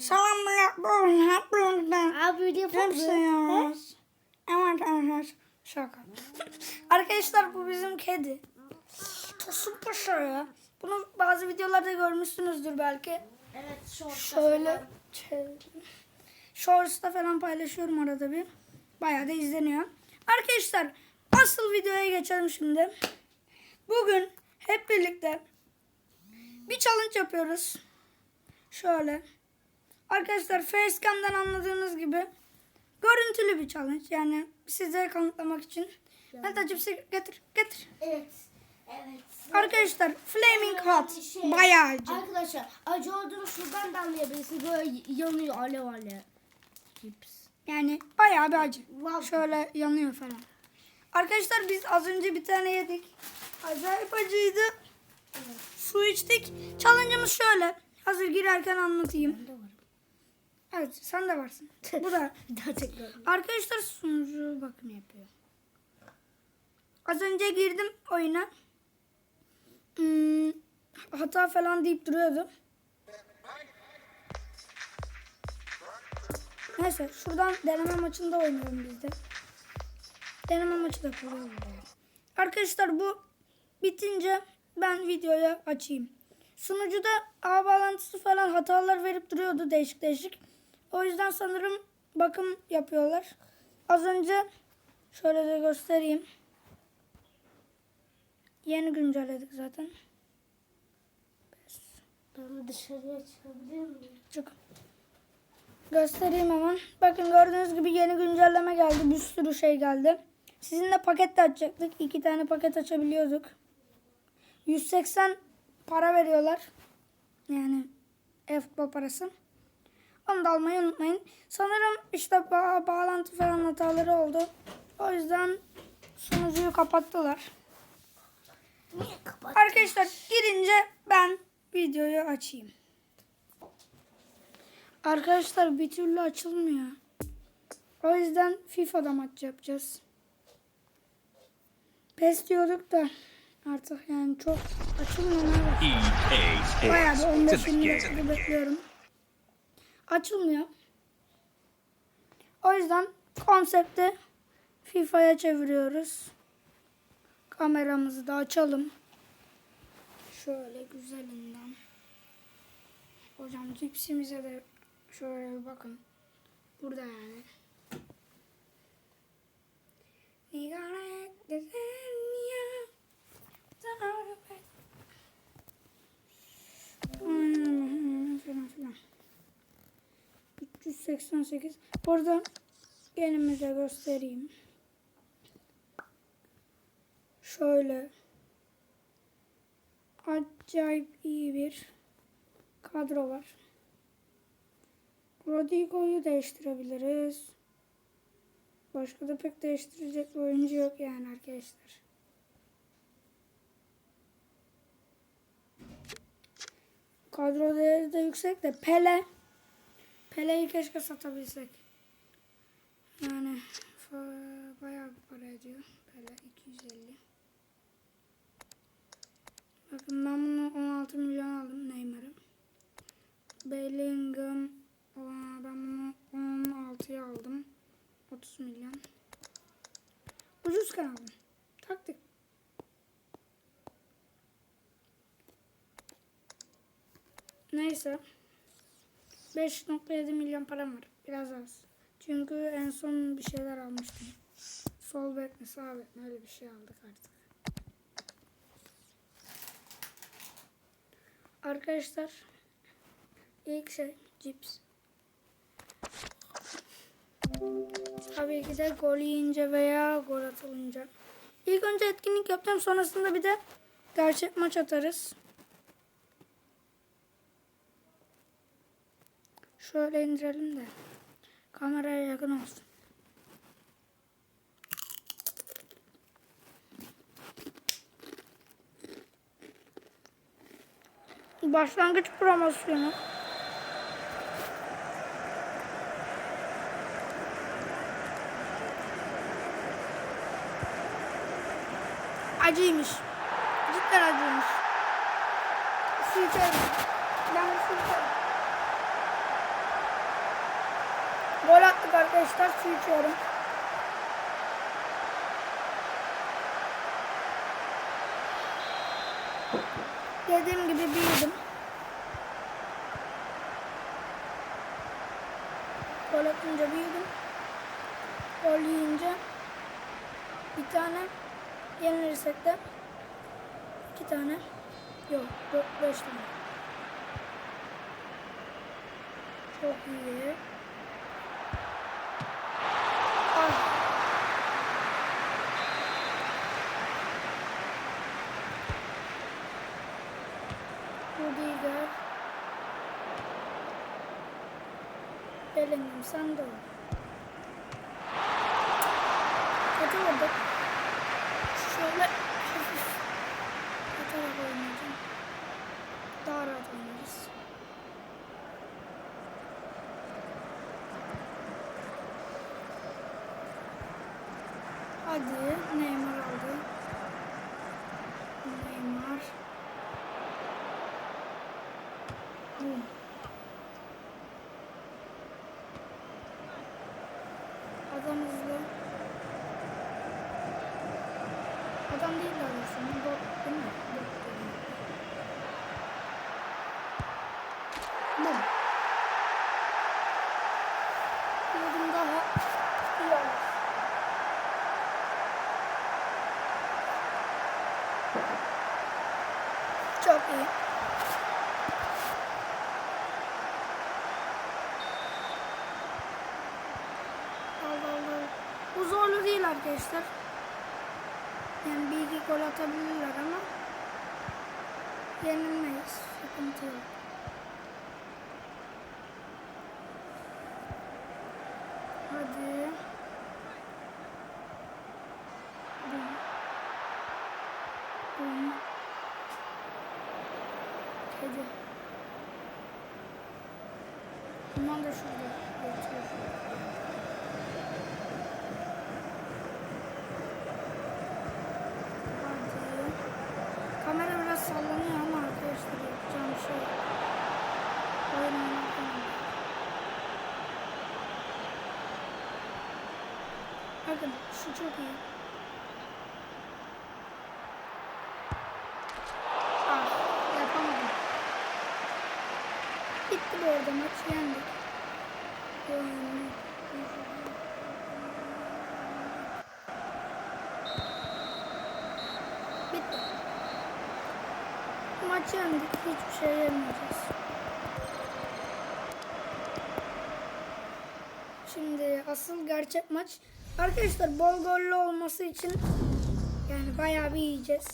Selamünaleyküm. Abi video Çok yapalım. seviyoruz. Evet arkadaşlar. Şaka. Arkadaşlar bu bizim kedi. Tosun Paşa ya. Bunu bazı videolarda görmüşsünüzdür belki. Evet short. Şöyle. Shorts'ta falan paylaşıyorum arada bir. Bayağı da izleniyor. Arkadaşlar asıl videoya geçelim şimdi. Bugün hep birlikte bir challenge yapıyoruz. Şöyle. Arkadaşlar Facecam'dan anladığınız gibi görüntülü bir challenge. Yani size kanıtlamak için. Meta cipsi getir getir. Evet. Evet. Arkadaşlar Flaming Hot. Şey, Bayağı acı. Arkadaşlar acı olduğunu şuradan da anlayabilirsiniz. Böyle yanıyor alev alev. Cips. Yani bayağı bir acı. Wow. Şöyle yanıyor falan. Arkadaşlar biz az önce bir tane yedik. Acayip acıydı. Su içtik. Challenge'ımız şöyle. Hazır girerken anlatayım. Evet sen de varsın. Bu da. Bir daha tekrar. Arkadaşlar sunucu bakım yapıyor. Az önce girdim oyuna. Hmm, hata falan deyip duruyordu. Neyse şuradan deneme maçında oynuyorum biz de. Deneme maçı da kuruyorum. Arkadaşlar bu bitince ben videoyu açayım. Sunucuda ağ bağlantısı falan hatalar verip duruyordu değişik değişik. O yüzden sanırım bakım yapıyorlar. Az önce şöyle de göstereyim. Yeni güncelledik zaten. Ben dışarıya çıkabilir miyim? Çık. Göstereyim hemen. Bakın gördüğünüz gibi yeni güncelleme geldi. Bir sürü şey geldi. Sizinle paket de açacaktık. İki tane paket açabiliyorduk. 180 para veriyorlar. Yani FBA parası. Onu da almayı unutmayın. Sanırım işte ba- bağlantı falan hataları oldu. O yüzden sunucuyu kapattılar. Niye kapat? Arkadaşlar girince ben videoyu açayım. Arkadaşlar bir türlü açılmıyor. O yüzden FIFA'da maç yapacağız. PES diyorduk da artık yani çok açılmıyor. EA Bayağı bir Sports 15 to the 20 game. dakika bekliyorum. Açılmıyor. O yüzden konsepti FIFA'ya çeviriyoruz. Kameramızı da açalım. Şöyle güzelinden. Hocam cipsimize de şöyle bir bakın. Burada yani. Falan filan. 388. Burada elimize göstereyim. Şöyle acayip iyi bir kadro var. Rodrigo'yu değiştirebiliriz. Başka da pek değiştirecek bir oyuncu yok yani arkadaşlar. Kadro değeri de yüksek de Pele. Pele'yi keşke satabilsek. Yani bayağı bir para ediyor. Pele 250. Bakın ben bunu 16 milyon aldım Neymar'ı. Bellingham ben bunu 16'ya aldım. 30 milyon. Ucuzken aldım. Taktik. Neyse. 5.7 milyon param var. Biraz az. Çünkü en son bir şeyler almıştım. Sol bek mi sağ bek mi öyle bir şey aldık artık. Arkadaşlar ilk şey cips. Tabii ki de gol yiyince veya gol atılınca. İlk önce etkinlik yapacağım sonrasında bir de gerçek maç atarız. Şöyle indirelim de kameraya yakın olsun. Başlangıç promosyonu. Acıymış. Cidden acıymış. Su içerim. Ben su içerim. Gol attık arkadaşlar. Su içiyorum. Dediğim gibi büyüdüm. Gol atınca büyüdüm. Gol yiyince bir tane yenilirsek de iki tane yok dört beş tane. Çok iyi. Ah. Rudiger. Bellingham sen de ol. Kötü vurduk. Şöyle hafif atarak oynayacağım. Daha rahat oynarız. Hadi Neymar aldı. Neymar. Bum. Arkadaşlar. Yani bir iki gol atabilirler ama yenilmeyiz. Sıkıntı yok. Hadi. Bum. Bum. Kedi. Bundan yatıyor. Hadi. Kamera biraz sallanıyor ama arkadaşlar yapacağım bir şey. yok. Oyun oynarken. Şu çok iyi. Ah yapamadım. Bitti bu arada maç yendik. Yendik. Bitti. Maç yendik. Hiçbir şey yemeyeceğiz. Şimdi asıl gerçek maç. Arkadaşlar bol gollü olması için yani bayağı bir yiyeceğiz.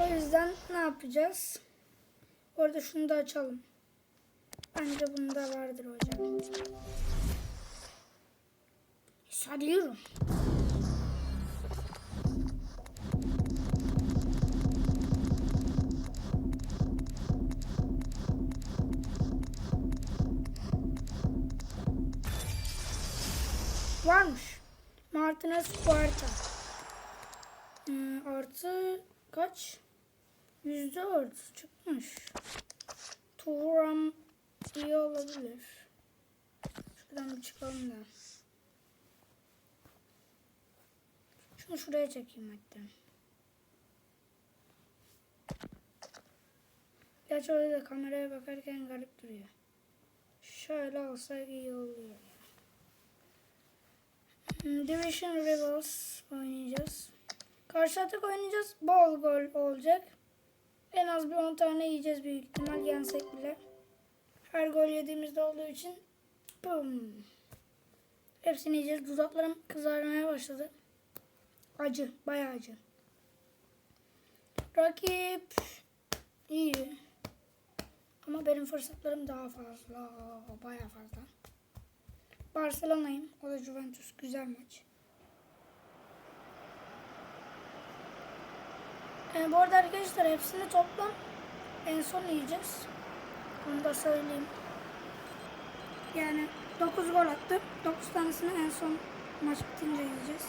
O yüzden ne yapacağız? Orada şunu da açalım. Bence bunda vardır hocam. Sarıyorum. Varmış. Martinez Quarta. Hmm, artı kaç? Yüzde dört çıkmış. Turam iyi olabilir. Şuradan bir çıkalım da. Şunu şuraya çekeyim hatta. Gerçi orada da kameraya bakarken garip duruyor. Şöyle olsa iyi oluyor. Hmm, Division Rivals oynayacağız. Karşı atak oynayacağız. Bol gol olacak. En az bir 10 tane yiyeceğiz büyük ihtimal yensek bile. Her gol yediğimizde olduğu için bum. Hepsini yiyeceğiz. Dudaklarım kızarmaya başladı. Acı. Bayağı acı. Rakip iyi. Ama benim fırsatlarım daha fazla. Bayağı fazla. Barcelona'yım. O da Juventus. Güzel maç. Ee, bu arada arkadaşlar hepsini toplam en son yiyeceğiz. Onu da söyleyeyim. Yani 9 gol attı. 9 tanesini en son maç bitince yiyeceğiz.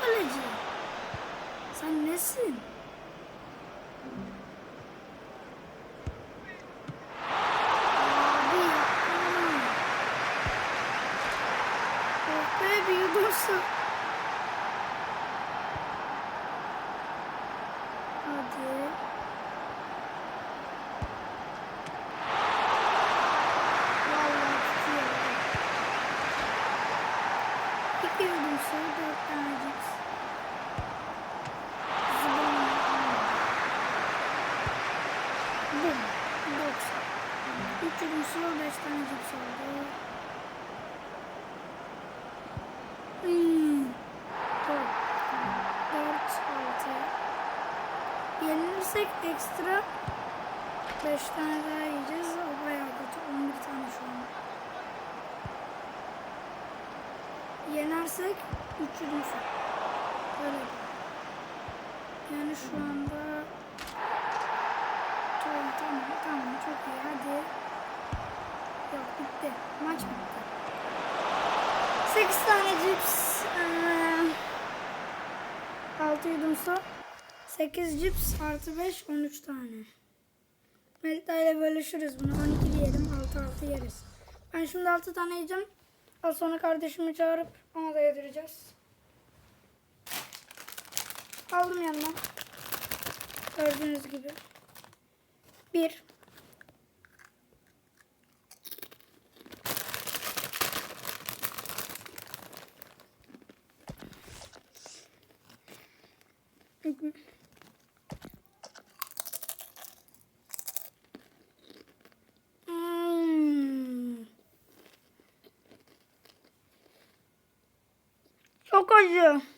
kaleci. Sen nesin? Ekstra 5 tane daha yiyeceğiz. O bayağı kötü. 11 tane şu an. Yenersek 3 yudumsu. Böyle. Yani şu anda Tamam tamam tamam çok iyi hadi. Yok bitti. Maç bitti. 8 tane cips. Ee, 6 yudum su. 8 cips artı 5 13 tane. Melita ile bölüşürüz bunu. 12 diyelim 6 6 yeriz. Ben şimdi 6 tane yiyeceğim. Az sonra kardeşimi çağırıp ona da yedireceğiz. Aldım yanına. Gördüğünüz gibi. Bir. İki. Çok acı. Hı.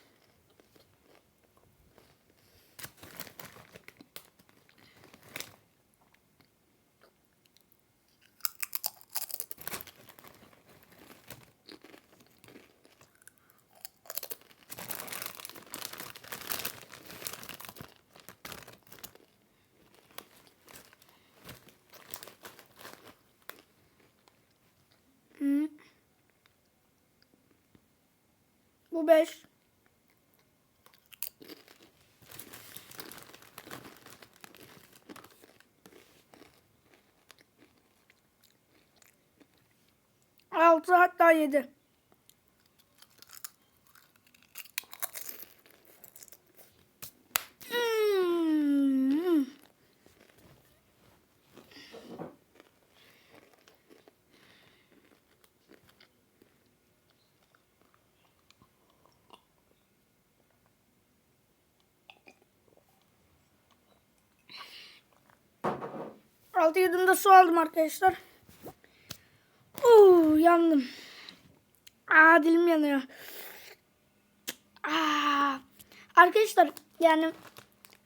Bu beş. Altı hatta yedi. 6 yudumda su aldım arkadaşlar. Uuu yandım. Aa dilim yanıyor. Aa. Arkadaşlar yani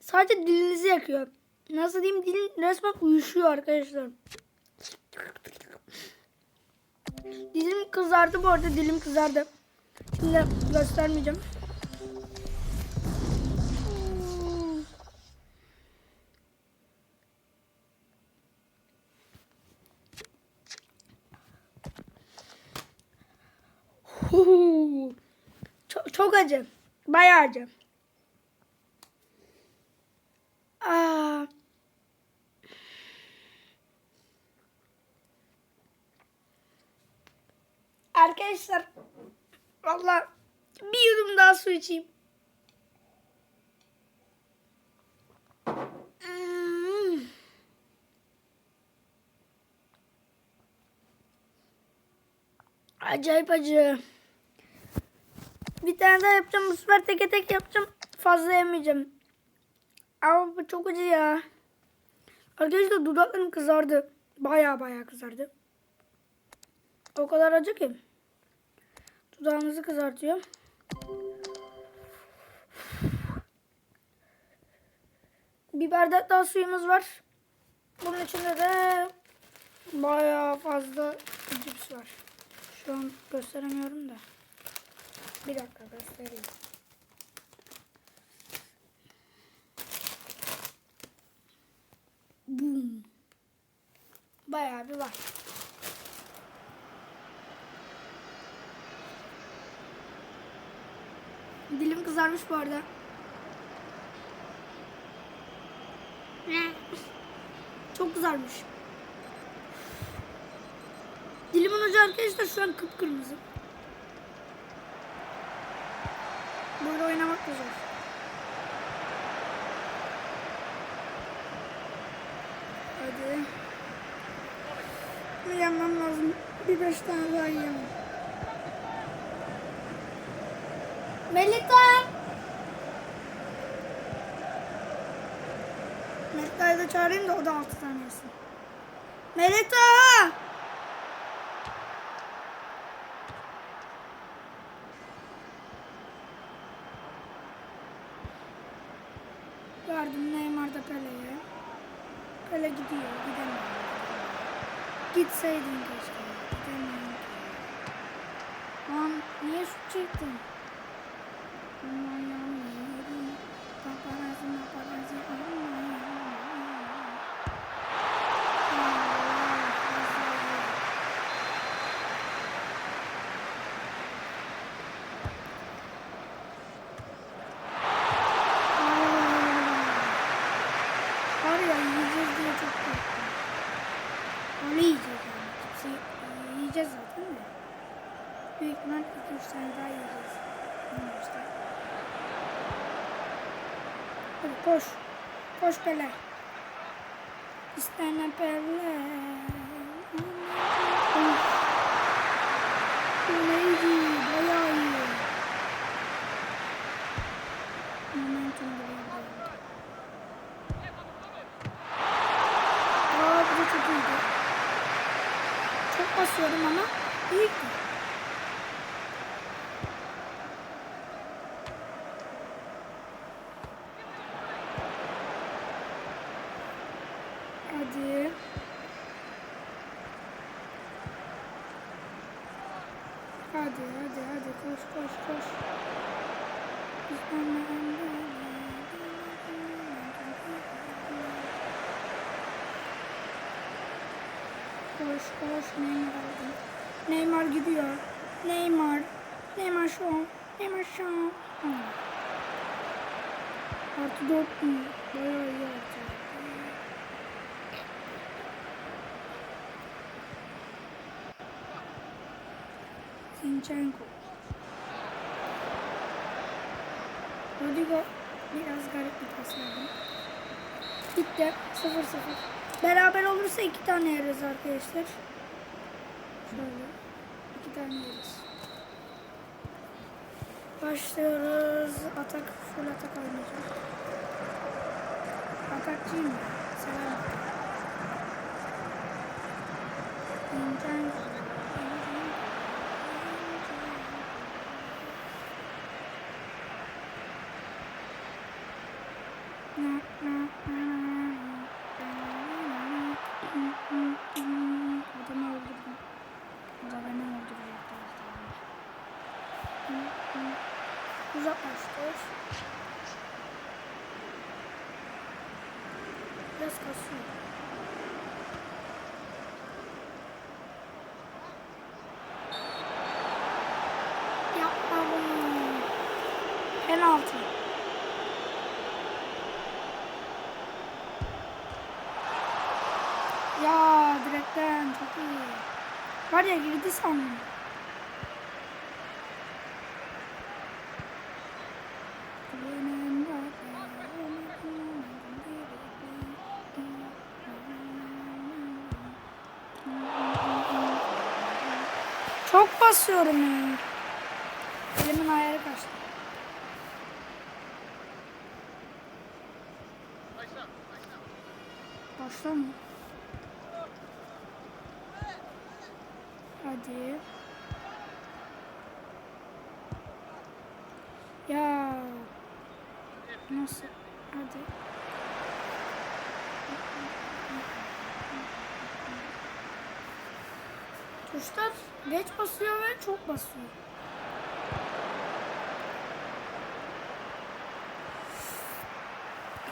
sadece dilinizi yakıyor. Nasıl diyeyim dilin resmen uyuşuyor arkadaşlar. Dilim kızardı bu arada dilim kızardı. Şimdi göstermeyeceğim. Çok, acı. Bayağı acı. Aa. Arkadaşlar valla bir yudum daha su içeyim. Hmm. Acayip acı. Bir tane daha yapacağım. Bu sefer teke tek yapacağım. Fazla yemeyeceğim. Ama bu çok acı ya. Arkadaşlar dudaklarım kızardı. Baya baya kızardı. O kadar acı ki. Dudağınızı kızartıyor. Bir bardak daha suyumuz var. Bunun içinde de baya fazla cips var. Şu an gösteremiyorum da. Bir dakika göstereyim. Boom. Bayağı bir var. Dilim kızarmış bu arada. Çok kızarmış. Dilimin ucu arkadaşlar şu an kıpkırmızı. Böyle oynamak da zor. Hadi. Yemem lazım. Bir beş tane daha yiyemem. Melita! Melita'yı da çağırayım da o da altı tane yesin. Melita! Gidiyor. Gidemiyor. Gitseydin keşke. Gidemiyorum. Lan niye şut çektin? Aman yanıyorum. Paparazzi paparazzi. Aman yanıyorum. Var ya yiyeceğiz diye çok korktum. Onu yiyeceğiz yani. Kimse yiyeceğiz zaten de. Büyük ihtimal 2-3 tane daha yiyeceğiz. Bilmiyorum işte. Hadi koş. Koş Pele. İstene. Of. Bu neydi? Bayağı iyi. Momentum. Aa bu da çok iyiydi. Çok basıyorum ama iyiydi. Hadi. Hadi hadi hadi koş koş koş. Koş koş Neymar aldım. Neymar gidiyor. Neymar. Neymar şu an. Neymar şu an. Ha. Artı dört mü? Bayağı iyi artık. Zinchenko. Rodrigo biraz garip bir pas verdi. Bitti. 0-0. Beraber olursa iki tane yeriz arkadaşlar. Şöyle. iki tane yeriz. Başlıyoruz. Atak, full atak oynayacağım. Atakçıyım. Selam. Zinchenko. Adamı öldürdüm. O da beni öldürecekti az daha. Uzaklaştır. Biraz kasıyor. Yapma bunu. Penaltı. Ya direkten çok iyi. Var ya girdi sandım. Basıyorum ya. Elimin ayarı kaçtı. Başla mı? Hadi. Ya. Nasıl? Hadi. Tuşlar geç basıyor ve çok basıyor.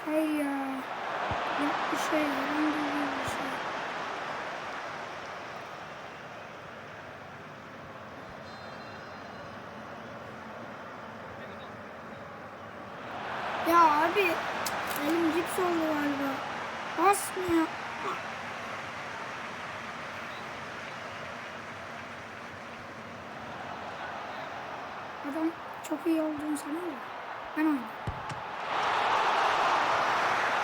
Hay ya. Yok bir şey. Ben bir şey. Ya abi elim cips oldu galiba. Basmıyor. Çok iyi olduğunu sanıyor ya. Ben oynadım.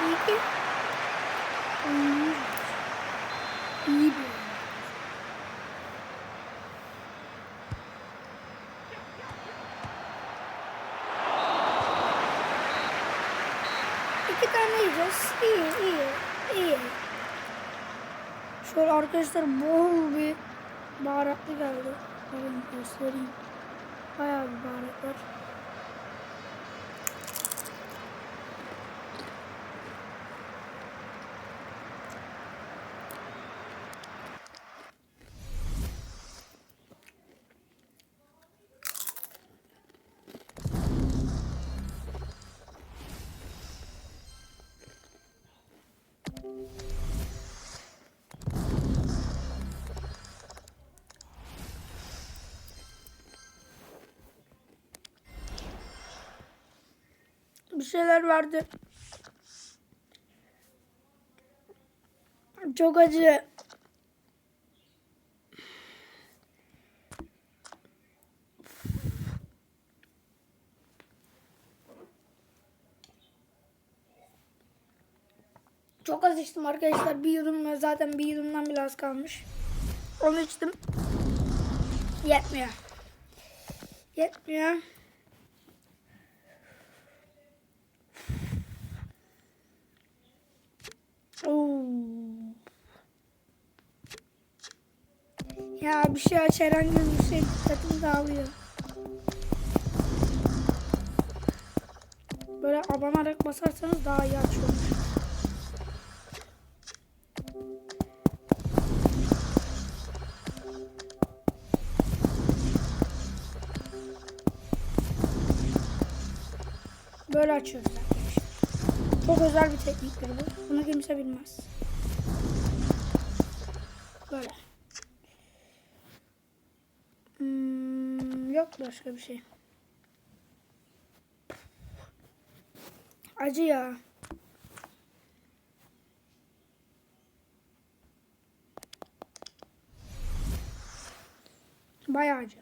İyi ki oynuyoruz. İyi bir oyun. İki tane yiyeceğiz. İyi, iyi, iyi. Şöyle arkadaşlar bol bir baharatlı geldi. Bakın göstereyim. Bayağı mübarek var. Şeyler vardı. Çok acı. Çok az içtim arkadaşlar. Bir yudum zaten bir yudumdan bile az kalmış. Onu içtim. Yetmiyor. Yetmiyor. Oo. Ya bir şey aç herhangi bir şey dikkatim dağılıyor. Böyle abanarak basarsanız daha iyi açıyor. Böyle açıyoruz arkadaşlar. Çok özel bir tekniktir bu. Bunu kimse bilmez. Böyle. Hmm, yok başka bir şey. Acı ya. Bayağı acı.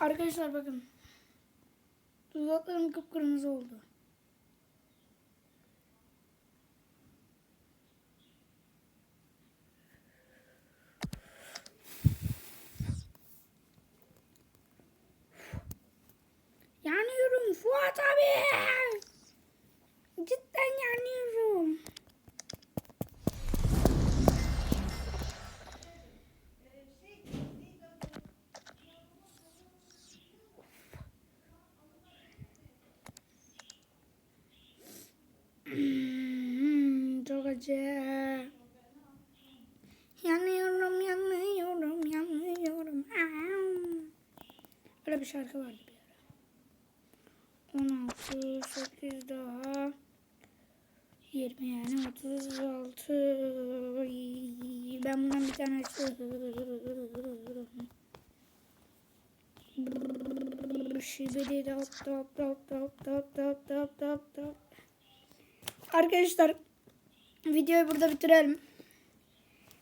Arkadaşlar bakın. Dudaklarım kıpkırmızı oldu. Yanıyorum Fuat abi. Cidden yanıyorum. Hmm, çok acı. Yanıyorum, yanıyorum, yanıyorum. Au. Böyle bir şarkı vardı bir ara. 16, 8 daha. 20 yani 36. Ben bundan bir tane. Şibidi dop dop dop dop dop dop dop dop dop. Arkadaşlar videoyu burada bitirelim.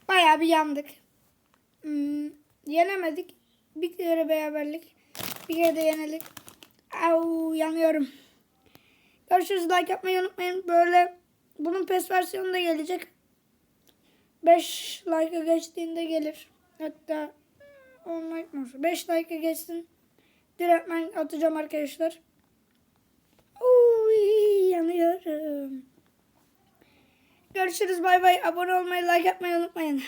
Bayağı bir yandık. Hmm, yenemedik. Bir kere beraberlik. Bir kere de yenildik. Au yanıyorum. Görüşürüz. Like yapmayı unutmayın. Böyle bunun PES versiyonu da gelecek. 5 like'a geçtiğinde gelir. Hatta 10 like mı olsun? 5 like'a geçsin. Direkt ben atacağım arkadaşlar. Uy, yanıyorum. Görüşürüz bay bay. Abone olmayı, like yapmayı unutmayın.